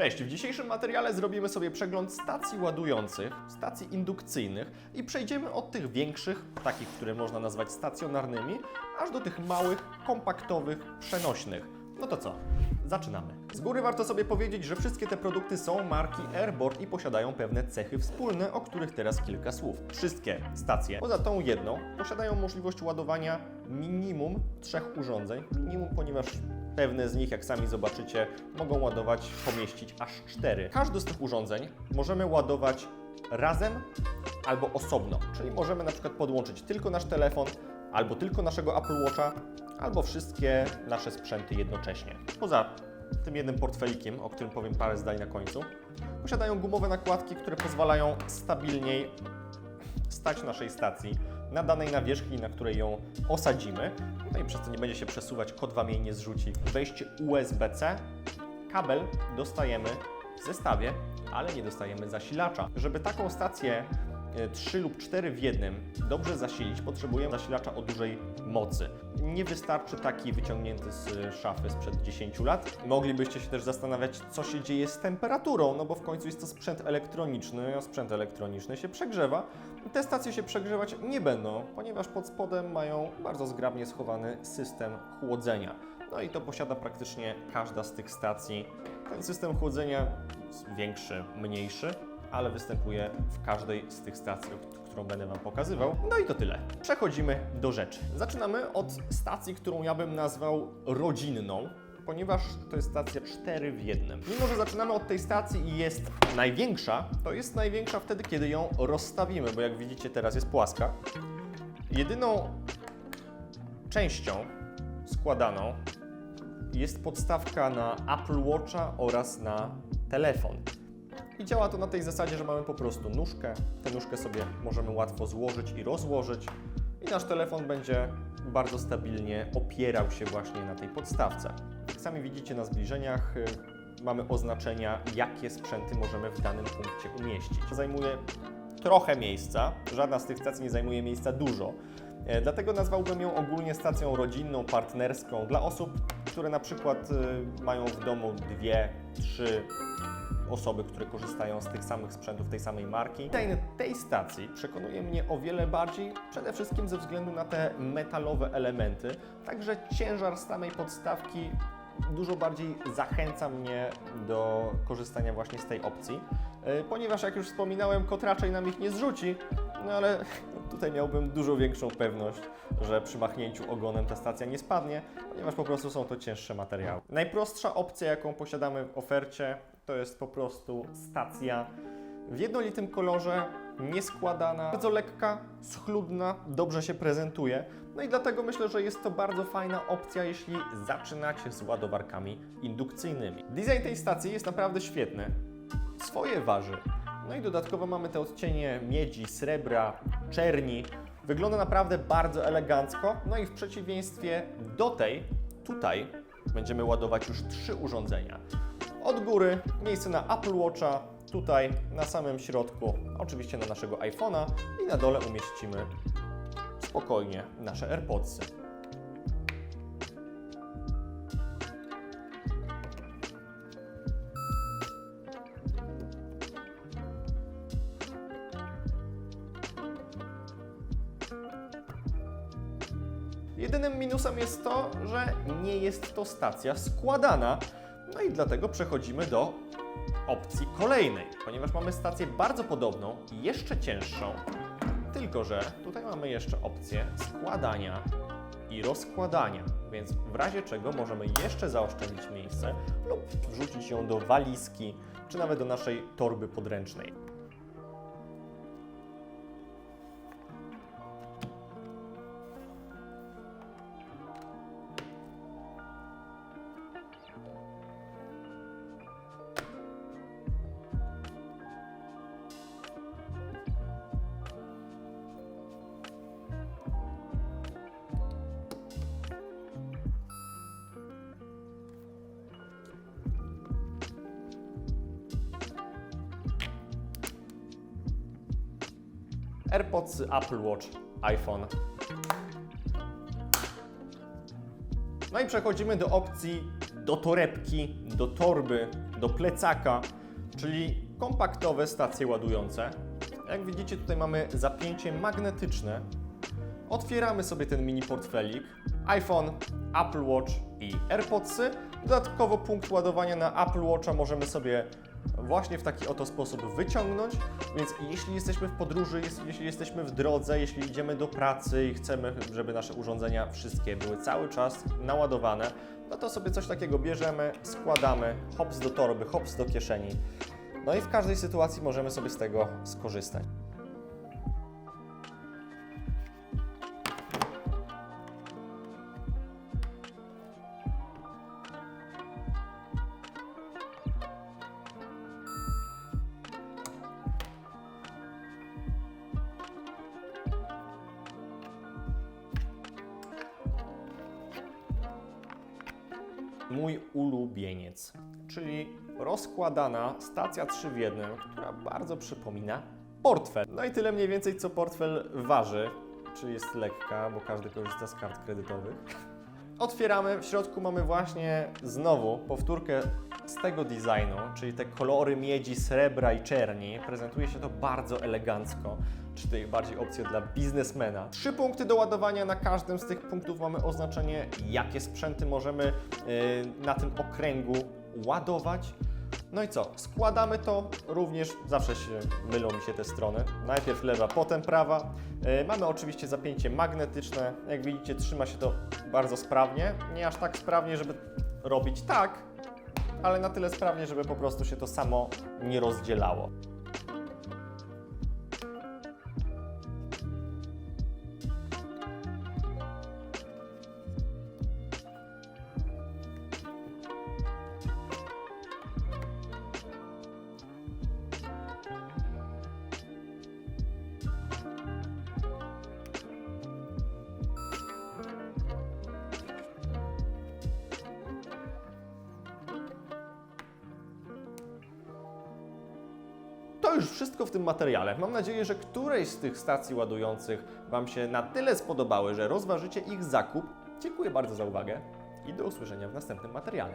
Cześć, w dzisiejszym materiale zrobimy sobie przegląd stacji ładujących, stacji indukcyjnych i przejdziemy od tych większych, takich, które można nazwać stacjonarnymi, aż do tych małych, kompaktowych, przenośnych. No to co? Zaczynamy. Z góry warto sobie powiedzieć, że wszystkie te produkty są marki Airboard i posiadają pewne cechy wspólne, o których teraz kilka słów. Wszystkie stacje, poza tą jedną, posiadają możliwość ładowania minimum trzech urządzeń. Minimum, ponieważ pewne z nich, jak sami zobaczycie, mogą ładować, pomieścić aż cztery. Każdy z tych urządzeń możemy ładować razem albo osobno, czyli możemy na przykład podłączyć tylko nasz telefon, albo tylko naszego Apple Watcha, albo wszystkie nasze sprzęty jednocześnie. Poza tym jednym portfelikiem, o którym powiem parę zdań na końcu, posiadają gumowe nakładki, które pozwalają stabilniej stać naszej stacji na danej nawierzchni, na której ją osadzimy. I przez to nie będzie się przesuwać, kod Wam jej nie zrzuci. Wejście USB-C, kabel dostajemy w zestawie, ale nie dostajemy zasilacza. Żeby taką stację 3 lub 4 w jednym dobrze zasilić, potrzebujemy zasilacza o dużej mocy. Nie wystarczy taki wyciągnięty z y, szafy sprzed 10 lat. Moglibyście się też zastanawiać, co się dzieje z temperaturą, no bo w końcu jest to sprzęt elektroniczny, a sprzęt elektroniczny się przegrzewa. Te stacje się przegrzewać nie będą, ponieważ pod spodem mają bardzo zgrabnie schowany system chłodzenia. No i to posiada praktycznie każda z tych stacji. Ten system chłodzenia jest większy, mniejszy, ale występuje w każdej z tych stacji, którą będę Wam pokazywał. No i to tyle. Przechodzimy do rzeczy. Zaczynamy od stacji, którą ja bym nazwał rodzinną, ponieważ to jest stacja 4 w jednym. Mimo, że zaczynamy od tej stacji i jest największa, to jest największa wtedy, kiedy ją rozstawimy, bo jak widzicie teraz jest płaska. Jedyną częścią składaną jest podstawka na Apple Watcha oraz na telefon. I działa to na tej zasadzie, że mamy po prostu nóżkę. Tę nóżkę sobie możemy łatwo złożyć i rozłożyć. I nasz telefon będzie bardzo stabilnie opierał się właśnie na tej podstawce. Jak sami widzicie na zbliżeniach, y, mamy oznaczenia, jakie sprzęty możemy w danym punkcie umieścić. Zajmuje trochę miejsca, żadna z tych stacji nie zajmuje miejsca dużo. E, Dlatego nazwałbym ją ogólnie stacją rodzinną, partnerską dla osób, które na przykład y, mają w domu dwie, trzy osoby, które korzystają z tych samych sprzętów, tej samej marki. Design tej stacji przekonuje mnie o wiele bardziej, przede wszystkim ze względu na te metalowe elementy, także ciężar samej podstawki dużo bardziej zachęca mnie do korzystania właśnie z tej opcji, E, ponieważ jak już wspominałem, kot raczej nam ich nie zrzuci, no ale tutaj miałbym dużo większą pewność, że przy machnięciu ogonem ta stacja nie spadnie, ponieważ po prostu są to cięższe materiały. Najprostsza opcja, jaką posiadamy w ofercie, to jest po prostu stacja w jednolitym kolorze, nieskładana, bardzo lekka, schludna, dobrze się prezentuje. No i dlatego myślę, że jest to bardzo fajna opcja, jeśli zaczynacie z ładowarkami indukcyjnymi. Design tej stacji jest naprawdę świetny. Swoje waży. No i dodatkowo mamy te odcienie miedzi, srebra, czerni. Wygląda naprawdę bardzo elegancko. No i w przeciwieństwie do tej, tutaj będziemy ładować już trzy urządzenia. Od góry miejsce na Apple Watcha, tutaj na samym środku oczywiście na naszego iPhone'a i na dole umieścimy spokojnie nasze AirPodsy. Jedynym minusem jest to, że nie jest to stacja składana. No i dlatego przechodzimy do opcji kolejnej, ponieważ mamy stację bardzo podobną, jeszcze cięższą, tylko że tutaj mamy jeszcze opcję składania i rozkładania, więc w razie czego możemy jeszcze zaoszczędzić miejsce lub wrzucić ją do walizki, czy nawet do naszej torby podręcznej. AirPods, Apple Watch, iPhone. No i przechodzimy do opcji do torebki, do torby, do plecaka, czyli kompaktowe stacje ładujące. Jak widzicie, tutaj mamy zapięcie magnetyczne. Otwieramy sobie ten mini portfelik, iPhone, Apple Watch i AirPodsy. Dodatkowo punkt ładowania na Apple Watcha możemy sobie właśnie w taki oto sposób wyciągnąć. Więc jeśli jesteśmy w podróży, jeśli jesteśmy w drodze, jeśli idziemy do pracy i chcemy, żeby nasze urządzenia wszystkie były cały czas naładowane, no to sobie coś takiego bierzemy, składamy, hops do torby, hops do kieszeni. No i w każdej sytuacji możemy sobie z tego skorzystać. Mój ulubieniec, czyli rozkładana stacja 3 w 1, która bardzo przypomina portfel. No i tyle mniej więcej, co portfel waży, czy jest lekka, bo każdy korzysta z kart kredytowych. Otwieramy, w środku mamy właśnie znowu powtórkę z tego designu, czyli te kolory miedzi, srebra i czerni. Prezentuje się to bardzo elegancko, czy tutaj bardziej opcje dla biznesmena. Trzy punkty do ładowania, na każdym z tych punktów mamy oznaczenie, jakie sprzęty możemy yy, na tym okręgu ładować. No i co? Składamy to, również zawsze się mylą mi się te strony. Najpierw lewa, potem prawa. Yy, mamy oczywiście zapięcie magnetyczne. Jak widzicie, trzyma się to bardzo sprawnie. Nie aż tak sprawnie, żeby robić tak, ale na tyle sprawnie, żeby po prostu się to samo nie rozdzielało. To już wszystko w tym materiale. Mam nadzieję, że któreś z tych stacji ładujących Wam się na tyle spodobały, że rozważycie ich zakup. Dziękuję bardzo za uwagę i do usłyszenia w następnym materiale.